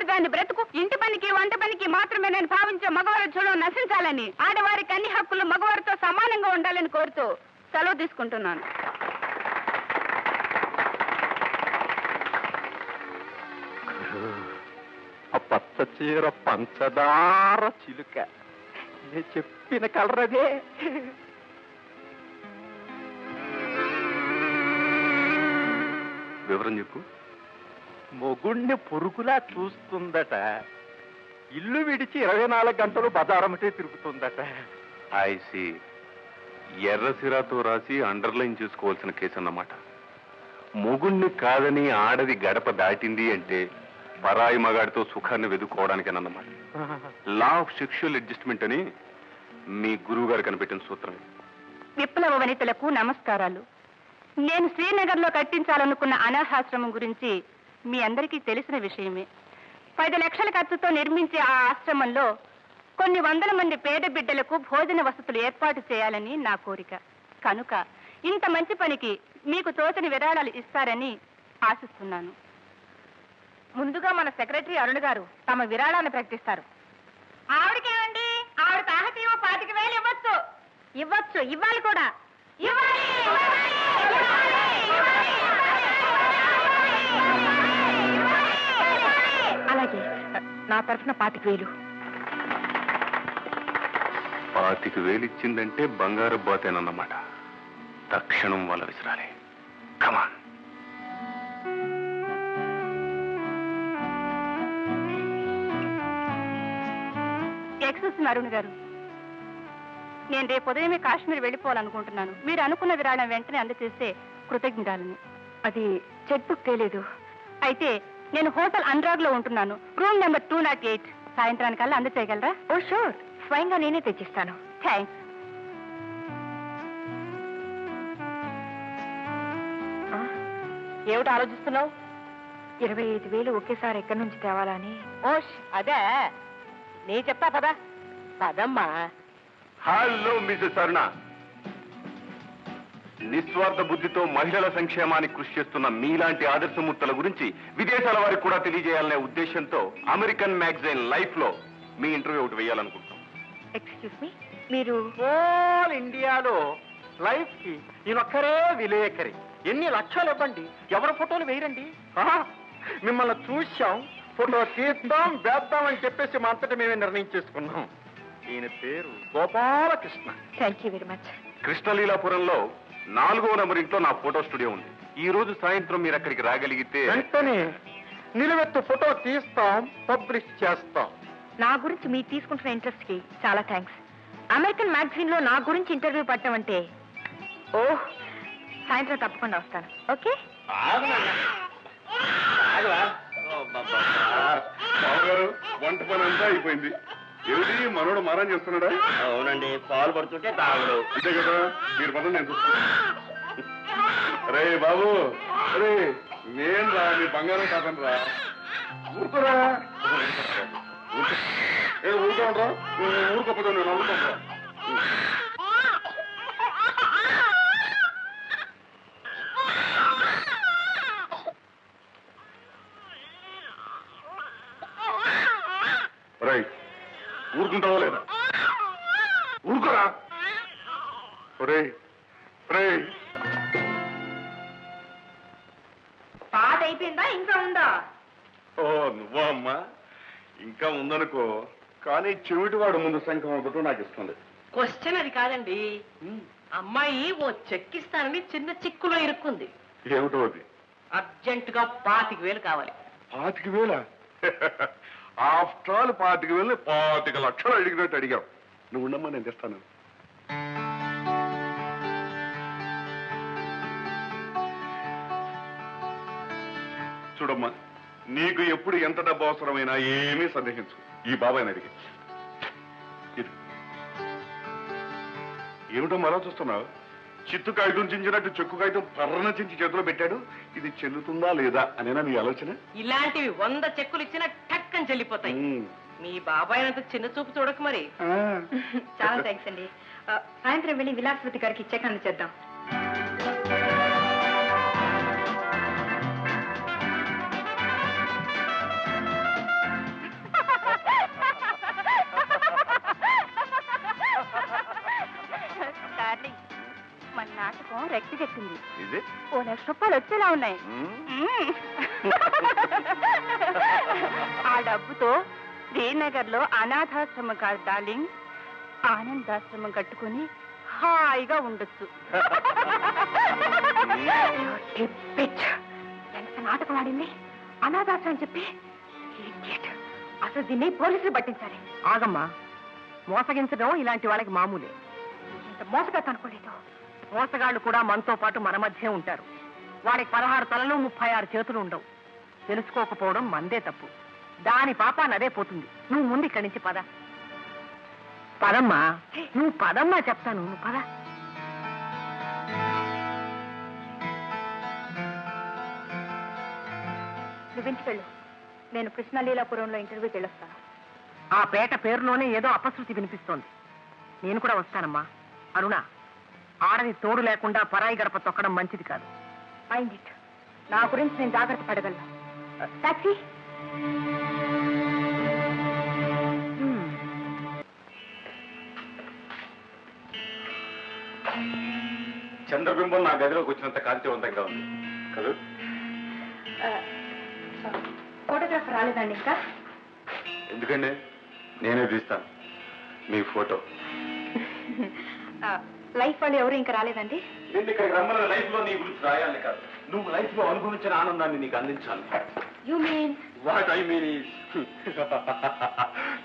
ఆడదాని బ్రతుకు ఇంటి పనికి వంట పనికి మాత్రమే నేను భావించే మగవారి చూడడం నశించాలని ఆడవారికి అన్ని హక్కులు మగవారితో సమానంగా ఉండాలని కోరుతూ సెలవు తీసుకుంటున్నాను. ఆ పచ్చ చీర పంచదార చిలుక. నేను చెప్పిన కలర్ అదే. వివరం చెప్పు. మొగుణ్ణి పురుగులా చూస్తుందట. ఇల్లు విడిచి ఇరవై నాలుగు గంటలు బజారమటే తిరుగుతుందట. ఐసి ఎర్రసిరాతో రాసి అండర్లైన్ చేసుకోవాల్సిన కేసు అన్నమాట మొగుణ్ణి కాదని ఆడది గడప దాటింది అంటే పరాయి మగాడితో సుఖాన్ని వెదుకోవడానికేనన్నమాట లా ఆఫ్ సెక్షువల్ అడ్జస్ట్మెంట్ అని మీ గురువు గారు కనిపెట్టిన సూత్రం. విప్లవ వనితలకు నమస్కారాలు. నేను శ్రీనగర్లో కట్టించాలనుకున్న అనాథాశ్రమం గురించి మీ అందరికీ తెలిసిన విషయమే. పది లక్షల ఖర్చుతో నిర్మించే ఆ ఆశ్రమంలో కొన్ని వందల మంది పేద బిడ్డలకు భోజన వసతులు ఏర్పాటు చేయాలని నా కోరిక. కనుక ఇంత మంచి పనికి మీకు తోచని విరాళాలు ఇస్తారని ఆశిస్తున్నాను. ముందుగా మన సెక్రటరీ అరుణ్ గారు తమ విరాళాన్ని ప్రకటిస్తారు. ఆవిడకేమండి? ఆవిడ తాహతీవో పాతిక వేలు ఇవ్వచ్చు. ఇవ్వచ్చు ఇవ్వాలి కూడా. ఇవ్వాలి అలాగే నా తరఫున పాతిక వేలు. పాతిక వేలిచ్చిందంటే బంగారు బాతేనన్నమాట. తక్షణం వాళ్ళ విసిరాలి. కమాన్ ఎక్సెస్ అరుణ్ గారు నేను రేపు ఉదయమే కాశ్మీర్ వెళ్ళిపోవాలనుకుంటున్నాను. మీరు అనుకున్న విరాళం వెంటనే అందజేస్తే కృతజ్ఞతలని అది చెక్ బుక్ తేలేదు. అయితే నేను హోటల్ అనురాగ్లో ఉంటున్నాను. Room number two not eight. సాయంత్రానికల్లా అందచేయగలరా? Oh sure. స్వయంగా నేనే తెచ్చిస్తాను. థ్యాంక్స్. ఏమిటి ఆలోచిస్తున్నావు? ఇరవై ఐదు వేలు ఒకేసారి ఎక్కడి నుంచి తేవాలని ఓష్ అదే. నీ చెప్తా పదా. పదమ్మా. హలో మిసెస్ అరుణ నిస్వార్థ బుద్ధితో మహిళల సంక్షేమానికి కృషి చేస్తున్న మీలాంటి ఆదర్శమూర్తుల గురించి విదేశాల వారికి కూడా తెలియజేయాలనే ఉద్దేశంతో అమెరికన్ మ్యాగజైన్ లైఫ్లో మీ ఇంటర్వ్యూ ఒకటి వేయాలనుకుంటున్నాం. ఎక్స్క్యూజ్ మీ మీరు హోల్ ఇండియాలో లైఫ్కి ఈయనొక్కరే విలేకరి. ఎన్ని లక్షలు ఇవ్వండి? ఎవరి ఫోటోలు వేయరండి? మిమ్మల్ని చూశాం ఫోటో తీద్దాం వేద్దాం అని చెప్పేసి మా అంతటా మేమే నిర్ణయం చేసుకున్నాం ఈయన పేరు Gopalakrishna. Thank you very much కృష్ణలీలాపురంలో నాలుగో నెంబర్ ఇంట్లో నా ఫోటో స్టూడియో ఉంది. ఈ రోజు సాయంత్రం మీరు అక్కడికి రాగలిగితే వెంటనే నిలువెత్తు ఫోటో తీస్తాం పబ్లిష్ చేస్తాం. నా గురించి మీరు తీసుకుంటున్న ఇంట్రెస్ట్కి చాలా థ్యాంక్స్ అమెరికన్ మ్యాగజైన్లో నా గురించి ఇంటర్వ్యూ పట్టడం అంటే ఓ సాయంత్రం తప్పకుండా వస్తాను. ఓకే? వంట పని అంతా అయిపోయింది. ఏమిటి? మనోడు మారం చేస్తున్నాడా? అవునండి పాలు పడుతుంటే తాగుడు. అంతే కదా? మీరు పదం నేను చూస్తాను. రే బాబు రే నేను రా మీ బంగారం కాదని రా. ఊరుకోరా. ఊరుకో. ఏ ఊరుకోండ్రా ఊరుకోపోతే నేను నవ్వుకోండ్రా రై ఊరుకుంటావా లేదా ఊరుకోరా ఒరే రే పాట అయిపోయిందా ఇంకా ఉందా? ఓ నువ్వా అమ్మా? ఇంకా ఉందనుకో కానీ చెవిటివాడు ముందు శంఖం ఒకటి నాకు లేదు క్వశ్చన్ అది కాదండి. అమ్మాయి ఓ చెక్కిస్తానని చిన్న చిక్కులో ఇరుక్కుంది. ఏమిటో అది? అర్జెంట్గా పాతిక వేలు కావాలి. పాతిక వేల? ఆఫ్టర్ ఆల్ పాతిక వేలు పాతిక లక్షలు అడిగినట్టు అడిగావు. నువ్వు ఉండమ్మా నేను తెస్తాను. చూడమ్మా నీకు ఎప్పుడు ఎంత డబ్బు అవసరమైనా ఏమీ సందేహించు. ఈ బాబాయ్ అడిగి. ఇది. ఏమిటో మరో చూస్తున్నావు? చిత్తు కాగితం చించినట్టు చెక్కు కాగితం పర్రన చించి చేతిలో పెట్టాడు? ఇది చెల్లుతుందా లేదా అనేనా నీ ఆలోచన? ఇలాంటివి వంద చెక్కులు ఇచ్చినా టక్కని చెల్లిపోతాయి. మీ బాబాయ్ అంత చిన్న చూపు చూడక మరి. ఆ. చాలా థ్యాంక్స్ అండి. సాయంత్రం వెళ్ళి విలాసవతి గారికి చెక్ అందచేద్దాం రెక్కగెట్టింది ఇది? ఓ లక్ష రూపాయలు వచ్చేలా ఉన్నాయి. ఆ డబ్బుతో శ్రీనగర్లో అనాథాశ్రమం కాదు డార్లింగ్. ఆనందాశ్రమం కట్టుకుని హాయిగా ఉండొచ్చు. ఎంత నాటకం ఆడింది? అనాథాశ్రమం చెప్పి. అసలు దీన్ని పోలీసులు పట్టించాలి. ఆగమ్మా. మోసగించడం ఇలాంటి వాళ్ళకి మామూలే. ఇంత మోసగా కనుకోలేదు మోసగాళ్ళు కూడా మనతో పాటు మన మధ్య ఉంటారు. వాడికి పదహారు తలలు ముప్పై ఆరు చేతులు ఉండవు. తెలుసుకోకపోవడం మందే తప్పు. దాని పాపాన్ని అదే పోతుంది. నువ్వు ముందు ఇక్కడి నుంచి పద. పదమ్మా. నువ్వు పదమ్మా చెప్తాను. నువ్వు పద. నువ్వింటికి వెళ్ళు. నేను కృష్ణలీలాపురంలో ఇంటర్వ్యూకి వెళ్ళొస్తాను. ఆ పేట పేరులోనే ఏదో అపశృతి వినిపిస్తోంది. నేను కూడా వస్తానమ్మా. అరుణ. ఆడది తోడు లేకుండా పరాయి గడప తొక్కడం మంచిది కాదు. మైండ్ ఇట్ నా గురించి నేను జాగ్రత్త పడగలను. టాక్సీ హ్మ్. చంద్రబింబం నా గదిలోకి వచ్చినంత కాంతివంతంగా ఉంది. కదా? ఫోటోగ్రాఫర్ రాలేదండి ఇంకా? ఎందుకండి? నేనే తీస్తాను మీ ఫోటో. లైఫ్ వాళ్ళు ఎవరు ఇంకా రాలేదండి? నేను ఇక్కడికి రమ్మన్న లైఫ్లో నీ గురించి రాయాలి కాదు. నువ్వు లైఫ్లో అనుభవించిన ఆనందాన్ని నీకు అందించాలి. You mean what I mean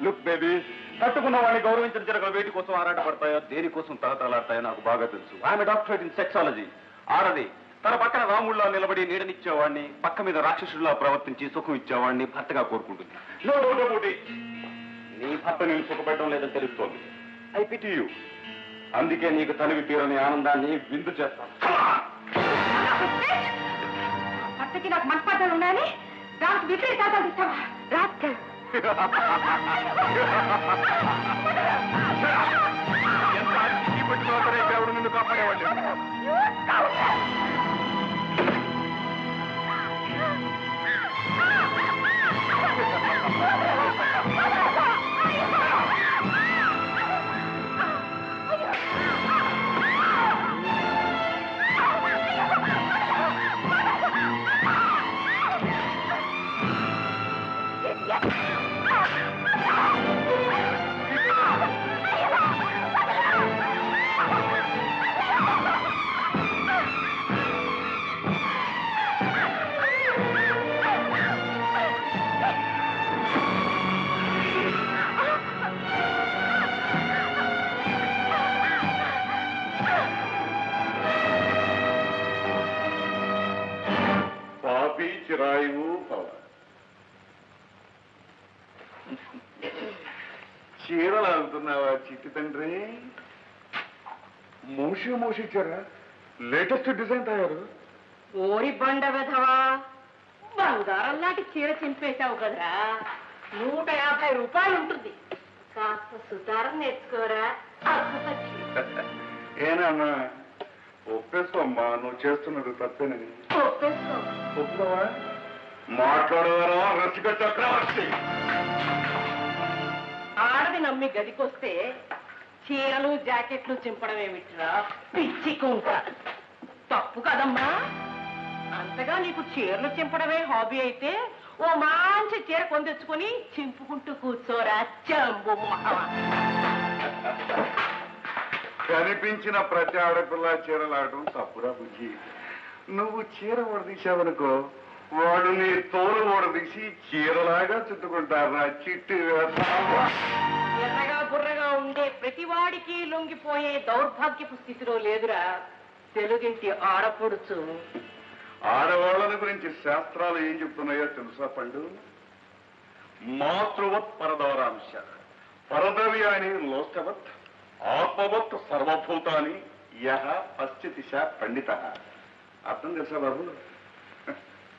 look baby కట్టుకున్న వాడిని గౌరవించిన జరగ వేటి కోసం ఆరాటపడతాయో దేనికోసం తలతలాడతాయో నాకు బాగా తెలుసు. ఆమె డాక్టరేట్ ఇన్ సెక్సాలజీ ఆడది తన పక్కన రాముళ్ళ నిలబడి నీడనిచ్చేవాడిని పక్క మీద రాక్షసుడిలా ప్రవర్తించి సుఖం ఇచ్చేవాడిని భర్తగా కోరుకుంటుంది. It. నీ భర్త నేను సుఖపెట్టడం లేదని తెలుస్తోంది. ఐ పిటి యూ అందుకే నీకు తనివి తీరని ఆనందాన్ని విందు చేస్తాను. భర్తకి నాకు మనస్పాఠాలు ఉన్నాయని దానికి విపరీత తాతాలు ఇస్తావా రాస్కల్ ఎంత సరే దేవుడు నిన్ను కాపాడేవాళ్ళు చిరాయువు పవ చీరలు అడుగుతున్నావా చిట్టి తండ్రి మూసి మూసి చీర లేటెస్ట్ డిజైన్ తయారు ఓరి బండ వెధవా బంగారం లాంటి చీర చింపేశావు కదరా. నూట యాభై రూపాయలు ఉంటుంది. కాస్త సుతారం నేర్చుకోరా ఏనన్నా ఒప్పేసుకోమ్మా నువ్వు చేస్తున్నది తప్పేనని. ఒప్పేసుకో ఒప్పుకోవా? మాట్లాడవరా? రసిక చక్రవర్తి! ఆడది నమ్మి గదికొస్తే చీరలు జాకెట్లు చింపడం ఏమిట్రా? పిచ్చి కుంట తప్పు కదమ్మా. అంతగా నీకు చీరలు చింపడమే హాబీ అయితే ఓ మంచి చీర కొందెచ్చుకొని చింపుకుంటూ కూర్చోరా చంబు. కనిపించిన ప్రతి ఆడపిల్ల చీరలాడటం తప్పురా బుజ్జి. నువ్వు చీర ఓడదీశావనుకో వాడు నీ తోలు ఓడదీసి చీరలాగా చుట్టుకుంటారా చిట్టి? ఎర్రగా బుర్రగా ఉండే ప్రతివాడికి లొంగిపోయే దౌర్భాగ్యపు స్థితిలో లేదురా తెలుగింటి ఆడపడుచు. ఆడవాళ్ళ గురించి శాస్త్రాలు ఏం చెప్తున్నాయో తెలుసా పండు? మాతృవత్ పరదవరాంశ పరదవ్యాని లోష్టవత్ ఆత్మవత్ సర్వభూతాన్ని యహ పశ్చితిశ పండిత. అర్థం తెలుసా బాబు?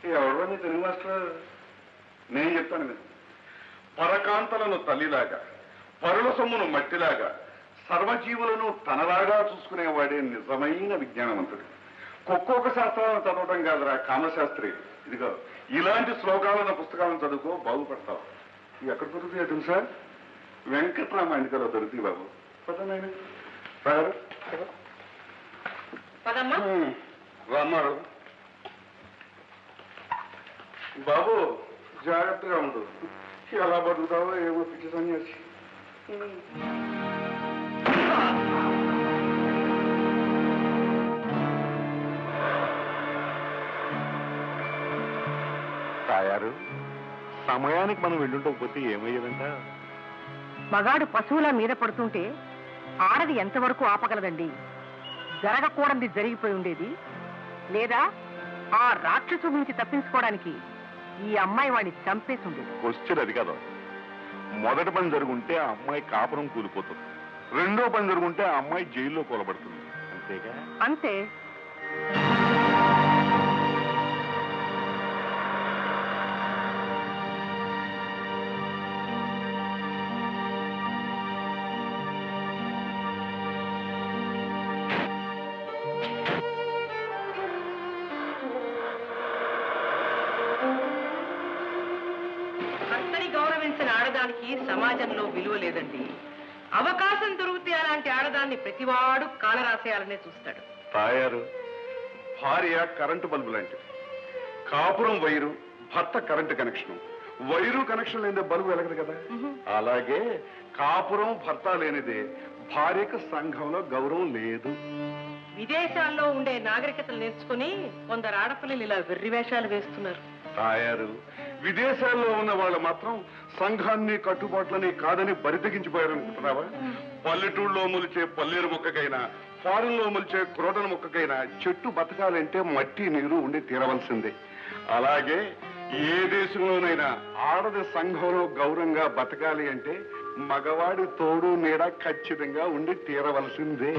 ఎవరో నీ తెలుగు మాస్టర్? నేను చెప్తాను మీరు పరకాంతలను తల్లిలాగా పరుల సొమ్మును మట్టిలాగా సర్వజీవులను తనలాగా చూసుకునేవాడే నిజమైన విజ్ఞానవంతుడు. ఒక్కొక్క శాస్త్రాలను చదవటం కాదురా కామశాస్త్రి. ఇదిగో ఇలాంటి శ్లోకాలను పుస్తకాలను చదువుకో బాగుపడతావు. ఇవి ఎక్కడ దొరుకుతాయో తెలుసా? వెంకట్రామాయణికలో దొరుకుతాయి బాబు. రమ్మాడు బాబు జాగ్రత్తగా ఉండు. ఎలా బతుకుతావో ఏమో పిచ్చి సన్యాసి. తాయారు సమయానికి మనం వెళ్ళుండకపోతే ఏమయ్యేదంట? మగాడు పశువుల మీద పడుతుంటే ఆడది ఎంతవరకు ఆపగలదండి? జరగకూడనిది జరిగిపోయి ఉండేది. లేదా ఆ రాక్షసు నుంచి తప్పించుకోవడానికి ఈ అమ్మాయి వాడిని చంపేసి ఉండేది. క్వశ్చన్ అది కదా. మొదటి పని జరుగుంటే ఆ అమ్మాయి కాపురం కూలిపోతుంది. రెండో పని జరుగుంటే ఆ అమ్మాయి జైల్లో కూలబడుతుంది. అంతేగా? అంతే. ఆడదానికి సమాజంలో విలువ లేదండి. అవకాశం దొరికితే అలాంటి ఆడదాన్ని ప్రతివాడు కాలరాసేయాలనే చూస్తాడు. తాయారు భార్య కరెంటు బల్బు లాంటిది. కాపురం వైరు భర్త కరెంటు కనెక్షన్. వైరు కనెక్షన్ లేనిదే బల్బు వెలగదు కదా. అలాగే కాపురం భర్త లేనిదే భార్యకు సంఘంలో గౌరవం లేదు. విదేశాల్లో ఉండే నాగరికతలు నేర్చుకుని కొందరు ఆడపిల్లలు ఇలా వెర్రి వేషాలు వేస్తున్నారు. తాయారు విదేశాల్లో ఉన్న వాళ్ళు మాత్రం సంఘాన్ని కట్టుబాట్లని కాదని బరితెగించిపోయారనుకుంటున్నావా పల్లెటూళ్ళలో మొలిచే పల్లేరు మొక్కకైనా ఫారెన్లో మొలిచే క్రోటన్ మొక్కకైనా చెట్టు బతకాలంటే మట్టి నీరు ఉండి తీరవలసిందే. అలాగే ఏ దేశంలోనైనా ఆడది సంఘంలో గౌరవంగా బతకాలి అంటే మగవాడి తోడు నీడ ఖచ్చితంగా ఉండి తీరవలసిందే.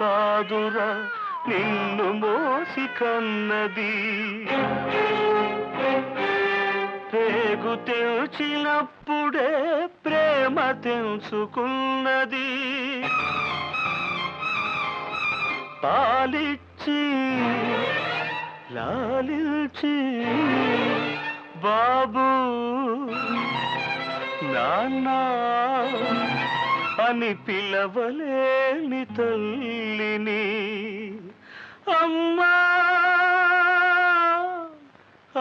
కాదురా నిన్ను మోసి కన్నది. పేగు తెల్చినప్పుడే ప్రేమ తెలుసుకున్నది. పాలిచ్చి లాలిల్చి బాబు నాన్న. అని పిలవలేని తల్లిని. అమ్మా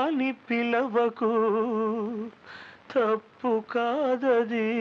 అని పిలవకు తప్పు కాదది.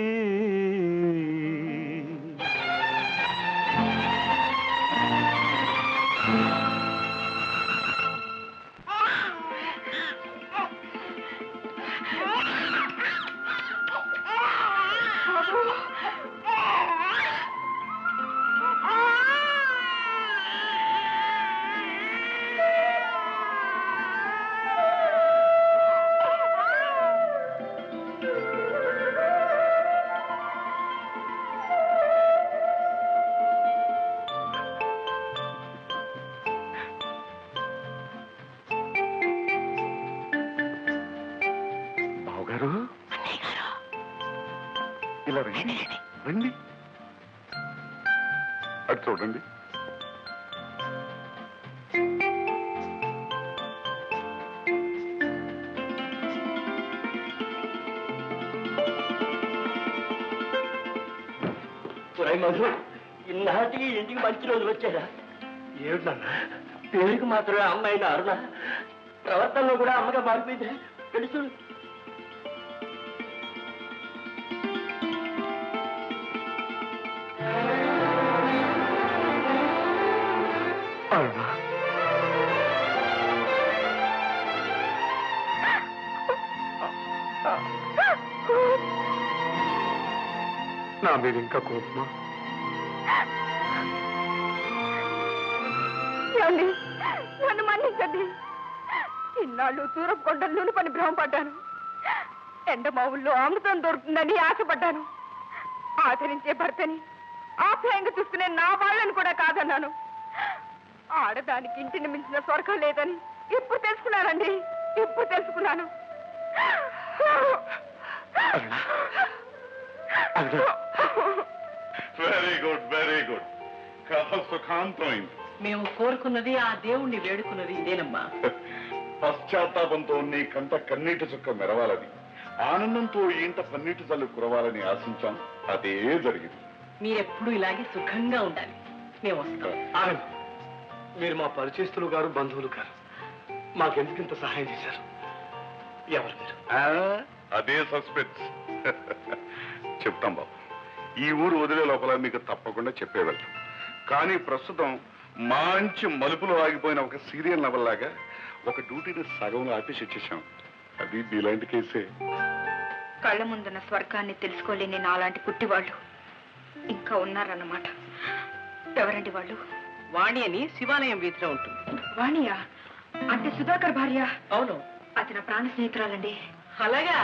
రండి అటు చూడండి. మధు ఇన్నాటికి ఇంటికి మంచి రోజులు వచ్చారా? ఏమిటన్నా పేరుకి మాత్రమే అమ్మాయిన అరుణ? ప్రవర్తనలో కూడా అమ్మగా మారిపోయింది? తెలుసు. నా మీద ఇంకా కోపమా? నన్ను మన్నించండి. ఇన్నాళ్ళు తూరపు కొండలు నూనె పని భ్రమపడ్డాను. ఎండ మావుల్లో అమృతం దొరుకుతుందని ఆశపడ్డాను. ఆదరించే భర్తని ఆప్యాయంగా చూసుకునే నా వాళ్ళని కూడా కాదన్నాను. ఆడదానికి ఇంటిని మించిన స్వర్గం లేదని ఇప్పుడు తెలుసుకున్నానండి. ఇప్పుడు తెలుసుకున్నాను. వెరీ గుడ్ వెరీ గుడ్ కథ సుఖాంతమైంది. మేము కోరుకున్నది ఆ దేవుణ్ణి వేడుకున్నది ఇదేనమ్మా. పశ్చాత్తాపంతో నీ కంట కన్నీటి చుక్క మెరవాలని ఆనందంతో ఈ ఇంట పన్నీటి చల్లు కురవాలని ఆశించాం. అదే జరిగింది. మీరెప్పుడు ఇలాగే సుఖంగా ఉండాలి. మేము వస్తాం. మీరు మా పరిచయస్తులు గారు బంధువులు గారు. మాకెందుకింత సహాయం చేశారు? ఎవరు మీరు? ఆ, అదే సస్పెన్స్. చెప్తాం బాబు. ఈ ఊరు వదిలే లోపల మీకు తప్పకుండా చెప్పే వెళ్తాం. కానీ ప్రస్తుతం మంచి మలుపులో ఆగిపోయిన ఒక సీరియల్ నవల్లాగా ఒక డ్యూటీని సగంలో ఆపేసి వచ్చేసాం. అది ఇలాంటి కేసే. కళ్ళ ముందున్న స్వర్గాన్ని తెలుసుకోలేని నాలాంటి పుట్టివాళ్ళు ఇంకా ఉన్నారన్నమాట. ఎవరండి వాళ్ళు? వాణి అని శివాలయం వీధిలో ఉంటుంది. వాణియా? అంటే సుధాకర్ భార్య? అవును. అతని ప్రాణ స్నేహితురాలండి. అలాగా?